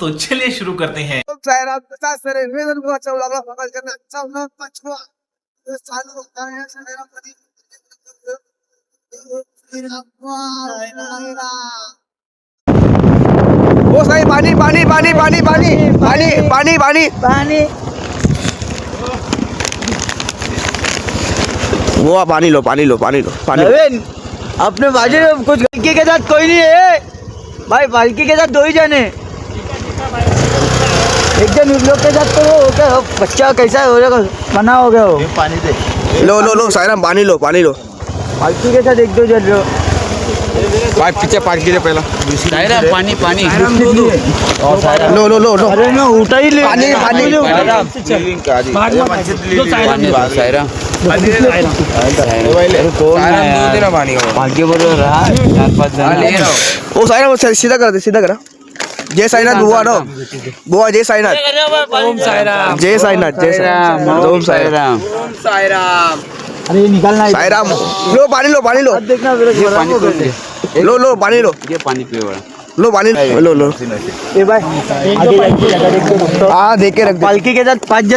तो चलिए शुरू करते हैं। वो साई पानी पानी पानी पानी पानी पानी पानी पानी। पानी। वो पानी लो पानी लो पानी लो पानी अपने बाजू में कुछ के साथ कोई नहीं है। भाई बाल्की के साथ दो ही जाने। एक जन उन लोग के साथ तो वो हो गया। बच्चा कैसा हो गया बना हो गया वो। पानी दे। लो लो लो सायराम पानी लो पानी लो। पालकी के साथ एक दो जन लो पाय पिच्या पालखी दे पहिला पाणी पाणी लो लो लो लो। अरे ना उठा ही ले। पानी पानी सायरा पाणी पालखी बरोबर राहा चार पाच जण ओ सायराम सीधा करा दे सीधा करा। जय साईनाथ बुवा नो बुवा जय साईनाथ. ओम साईराम. जय साईनाथ जय साईनाथ. ओम साईराम. ओम साईराम. अरे निकाल ना साईराम लो पानी लो पानी लो. देखना जरा पानी को लो लो पानी लो. ये पानी पाणी पिवळ लो पानी लो. लो ए भाई आगे रख दे. पालकी के साथ पांच जन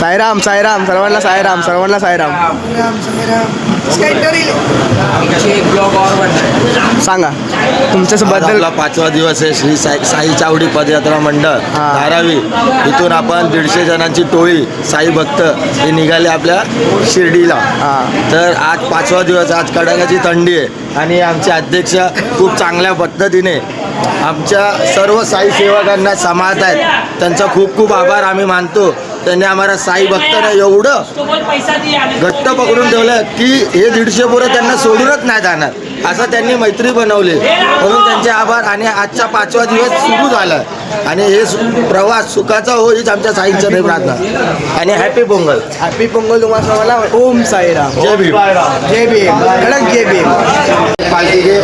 साईराम साईराम सर्वांना साईराम सर्वांना साईराम सांगा तुमच्याबद्दल आपला पाचवा दिवस आहे श्री साई साई चावडी पदयात्रा मंडळ हा. धारावी. इथून आपण दीडशे जणांची टोळी साई भक्त हे निघाले आपल्या शिर्डीला. हा. तर आज पाचवा दिवस आज कडाक्याची थंडी आहे. आणि आमचे अध्यक्ष खूप चांगल्या पद्धतीने आमच्या सर्व साई सेवकांना सांभाळत आहेत. त्यांचा खूप खूप आभार आम्ही मानतो. त्यांनी आम्हाला साई भक्तांना एवढं घट्ट पकडून ठेवलं की हे दीडशे पोरं त्यांना सोडूनच नाही जाणार. असं त्यांनी मैत्री बनवली. म्हणून त्यांचे आभार आणि आजचा पाचवा दिवस सुरू झाला. आणि हे प्रवास सुखाचा हो हीच आमच्या साईंच्या देव प्रार्थना. आणि हॅपी पोंगल हॅपी पोंगल तुम्हाला सर्वांना. ओम साईराम. जय भीम. जय भीम. कडक जय भीम. पार्टी के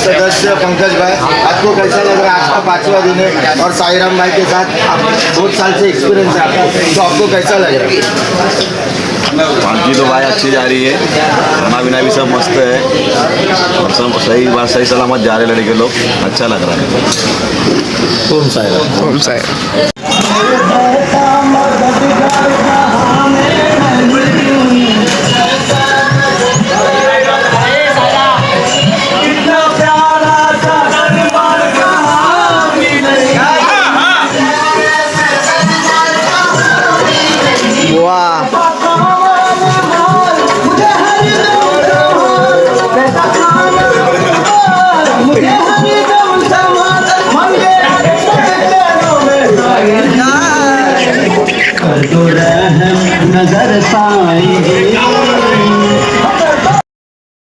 सदस्य पंकज भाई आपको कैसा लग रहा है आज का पांचवा दिन है? और साईराम भाई के साथ आप बहुत साल से एक्सपीरियंस है आपको। तो आपको कैसा लग रहा है? पालकी तो भाई अच्छी जा रही है। खाना पीना भी सब मस्त है। और सब सही बात सही सलामत जा रहे लड़के लोग। अच्छा लग रहा है। ओम ओम वा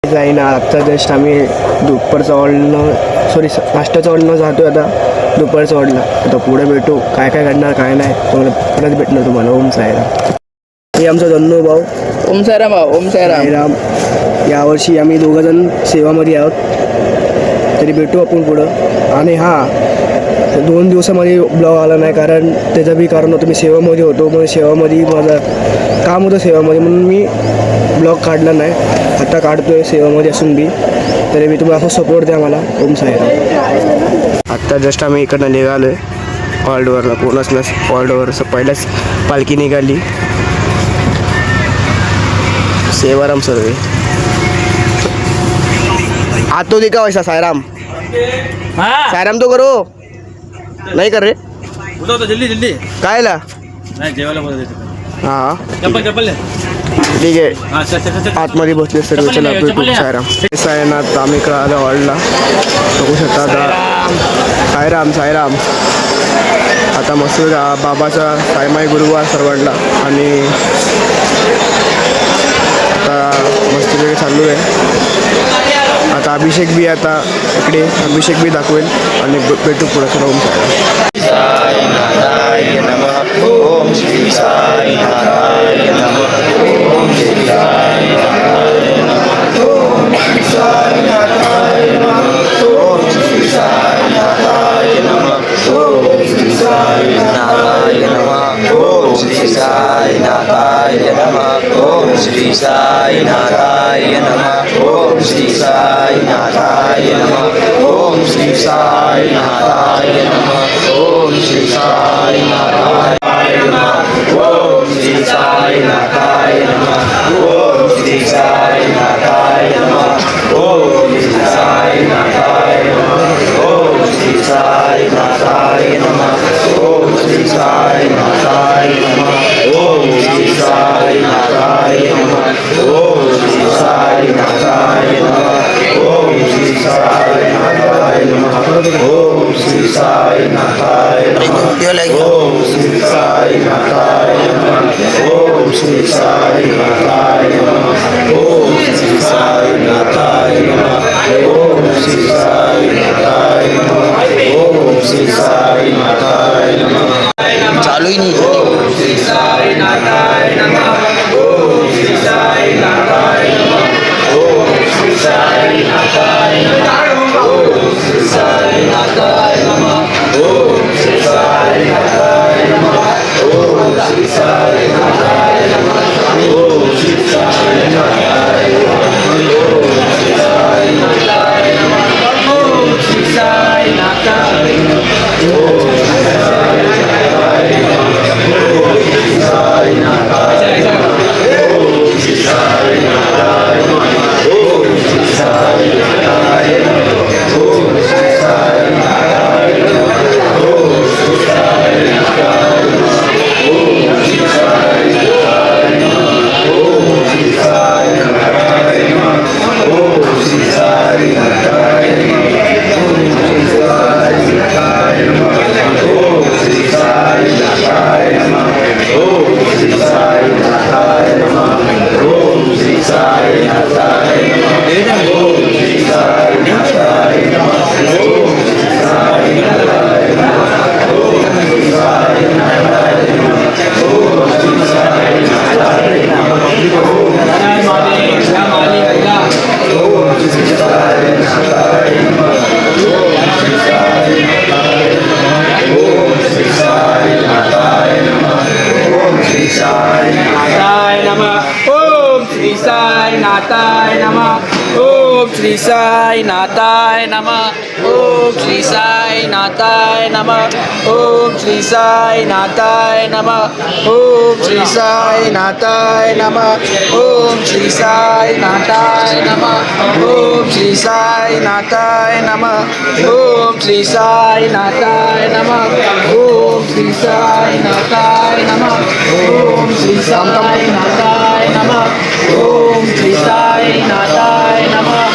जाईना आजचा जस्ट आम्ही दुपारचं ऑडनं सॉरी नाश्त्याचं ऑडनं जातो आता. दुपारचं ऑडला आता पुढे भेटू. काय काय घडणार काय नाही. परत परत भेटणार तुम्हाला ओम साईराम. हे आमचा जन्नू भाऊ. ओम सायराम ओम सायराम साईराम. यावर्षी आम्ही दोघंजण सेवामध्ये आहोत. तरी भेटू आपण पुढं. आणि हां दोन दिवसामध्ये ब्लॉग आला नाही कारण त्याचं बी कारण होतं मी सेवामध्ये होतो. मग सेवामध्ये माझं काम होतं सेवामध्ये म्हणून मी ब्लॉग काढला नाही. आता काढतोय सेवामध्ये असून बी. तरी मी तुम्ही असं सपोर्ट द्या मला ओम साईराम. आत्ता जस्ट आम्ही इकडनं निघालो आहे हॉल्डवरला कोणच नस हॉल्डवर पहिल्याच पालखी निघाली. सेवाराम सर्वे आतो दिखा वैसा सायराम. सायराम तो करो? नाही कर रे? जल्दी जल्दी. काय ला नाही जेवायला बोलत हां. चप्पल चप्पल ठीक आहे. हा चल चल चल आतमध्ये बसले सर्व चला भेटू. सायराम. सायनाथ आम्ही आलो हॉलला. बघू शकता आता. सायराम सायराम. आता मस्त बाबाचा सायमाई गुरुवार सर्वांना. आणि आता मस्त वेळ चालू आहे तर अभिषेक बी आता इकडे अभिषेक बी दाखवेल आणि भेटू पुढे राहून ओम श्री साई ओम Shri Sai Oh, Jesus, I am not I am not. oh Sai Narai Namah Om Sri Sai Narai Namah Om Sri Sai Narai Namah Om Sri Sai Narai Namah Om Sri Sai Narai Namah Om Sri Sai Narai Namah Om Sri Sai Narai Namah নাতায় নামা। ওম শ্রী সাই নাতায় নামা। ওম শ্রী সাই নাতায় নামা। ওম শ্রী সাই নাতায় নামা। ওম শ্রী সাই নাতায় নামা। ওম শ্রী সাই নাতায় নামা। ওম শ্রী সাই নাতায় নামা। ওম শ্রী সাই নাতায় নামা। ওম শ্রী সাই নাতায় নামা। ওম শ্রী সাই নাতায় নামা। Oh, she's dying, I'm dying, I'm dying,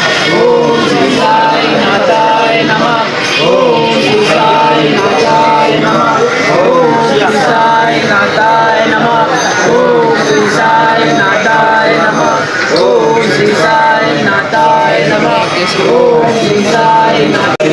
I'm dying, I'm dying, I'm dying, I'm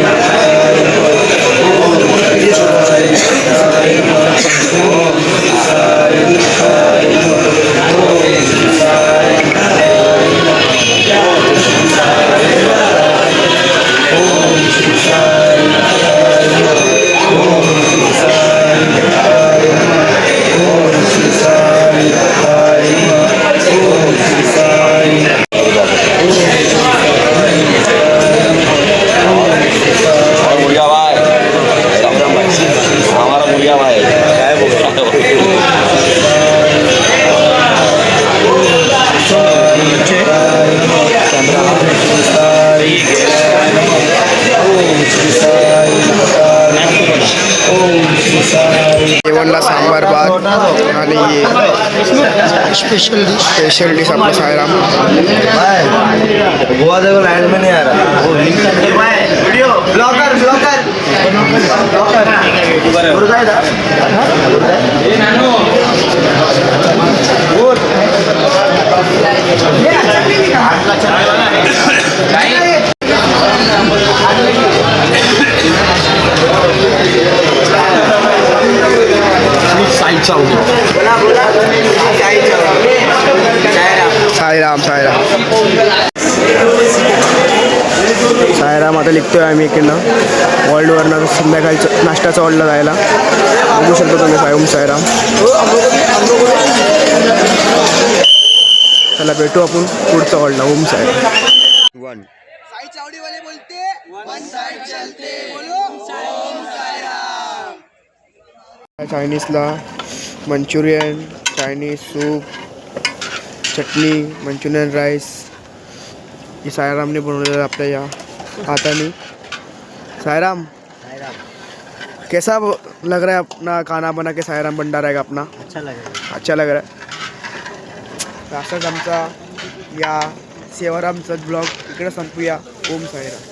जेवणला sambar भात ये स्पेशल स्पेशल डिश आपलं सायराम गोवा जवळ लैंड में नहीं आ रहा है साईडचा उडी सायराम सायराम सायराम आता लिखतोय आम्ही इकडनं. वर्ल्डवरनं संध्याकाळचं नाश्त्याचा ऑर्डर जायला. बघू शकतो तुम्ही सायम सायराम. चला भेटू आपण पुढचा ऑर्डर ओम सायराम. वन चायनीजला मंचुरियन चायनीज सूप चटणी मंचुरियन राईस ही सायरामने बनवलेलं आपल्या या हाताने. सायराम कैसा लग रहा है अपना खाना बना के सायराम भंडारा आहे का अपना? अच्छा लगा अच्छा लग रहा है. असंच आमचा या ब्लॉग इकडे संपूया. ओम सायराम.